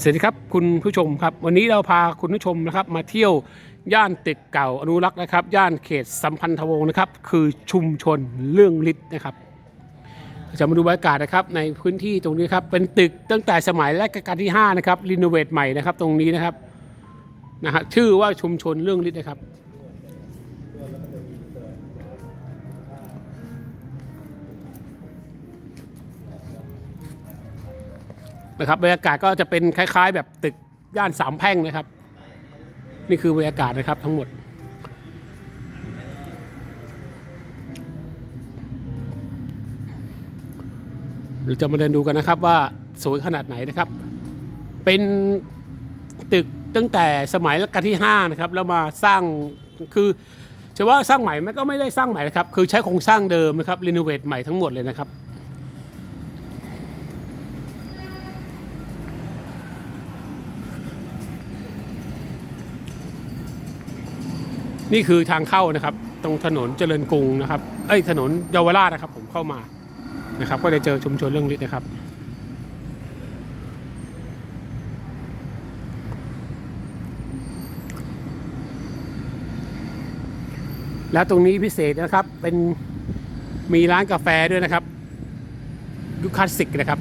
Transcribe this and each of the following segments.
สวัสดีครับคุณผู้ชมครับ วันนี้เราพาคุณผู้ชมนะครับ มาเที่ยวย่านตึกเก่าอนุรักษ์นะครับ ย่านเขตสัมพันธวงศ์นะครับ คือชุมชนเรื่องฤทธิ์นะครับจะมาดูบรรยากาศนะครับในพื้นที่ตรงนี้ครับเป็นตึกตั้งแต่สมัยรัชกาลที่5นะครับรีโนเวทใหม่นะครับตรงนี้นะครับนะฮะชื่อว่าชุมชนเรื่องฤทธิ์นะครับ นะครับบรรยากาศก็จะเป็นคล้าย ๆ แบบตึกย่านสามแพร่งนะครับ นี่คือบรรยากาศนะครับทั้งหมดเราจะมาเดินดูกันนะครับว่าสวยขนาดไหนนะครับ เป็นตึกตั้งแต่สมัยรัชกาลที่5นะครับแล้วมาสร้างคือจะว่าสร้างใหม่มันก็ไม่ได้สร้างใหม่นะครับ คือใช้โครงสร้างเดิมนะครับรีโนเวทใหม่ทั้งหมดเลยนะครับ นี่คือทางเข้านะครับ ตรงถนนเจริญกรุงนะครับ เอ้ยถนนเยาวราชนะครับ ผมเข้ามานะครับ ก็จะเจอชุมชนเรื่องฤทธิ์นะครับแล้วตรงนี้พิเศษนะครับเป็นมีร้านกาแฟด้วยนะครับยุคคลาสสิกนะครับ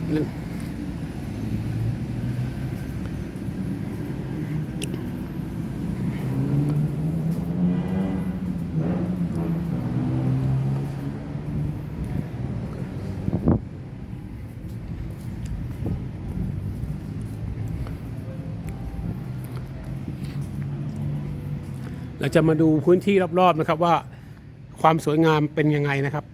เราจะมาดูพื้นที่รอบๆนะครับว่าความสวยงามเป็นยังไงนะครับ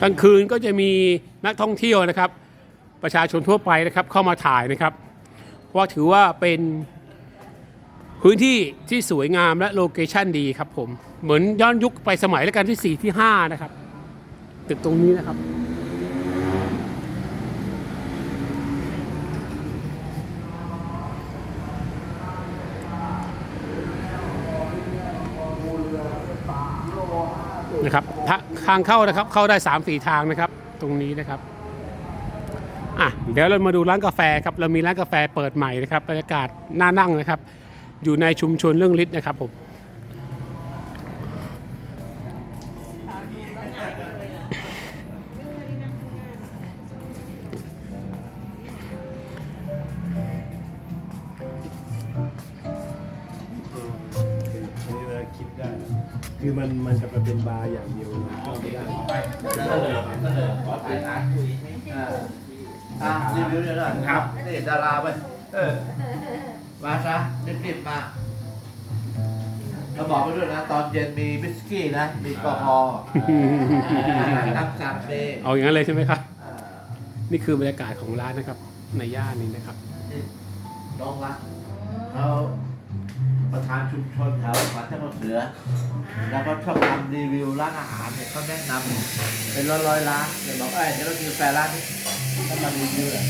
กลางคืนก็จะมีนักท่องเที่ยวนะครับ ประชาชนทั่วไปนะครับเข้ามาถ่ายนะครับ ว่าถือว่าเป็นพื้นที่ที่สวยงามและโลเคชั่นดีครับผม เหมือนย้อนยุคไปสมัยรัชกาลที่ 4 ที่ 5 นะครับตึกตรงนี้นะครับ นะครับทาทางเข้านะครับเข้าได้3 4ทางนะครับ ตรงนี้นะครับ อะเดี๋ยวเรามาดูร้านกาแฟครับ เรามีร้านกาแฟเปิดใหม่นะครับบรรยากาศน่านั่งนะครับ อยู่ในชุมชนเรื่องฤทธิ์นะครับผมอันนี้เราคิดได้ คือมันมันจะมาเป็นบาร์อย่างเดียวมันก็ไม่ได้อ่ะรีวิวหน่อยหน่อยครับ นี่ดาราไปเออ มาซะรีบๆมาเราบอกไปด้วยนะ ตอนเย็นมีวิสกี้นะ มีแอลกอฮอล์น้ำสั่งเดย์เอาอย่างนั้นเลยใช่ไหมครับอ่านี่คือบรรยากาศของร้านนะครับ ในย่านนี้นะครับนี่น้องรักเขาประธานชุมชนแถวขวัญเจ้าเสือ แล้วก็ชอบทำรีวิวร้านอาหารเนี่ยเขาแนะนำเป็นร้อยร้อยๆร้านเดี๋ยวบอกเอ้ยเดี๋ยวเรากินกาแฟร้านนี้ถ้ามารีวิวอะ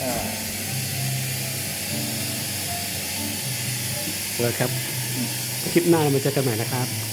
เออเลยครับ คลิปหน้าเรามาเจอกันใหม่นะครับ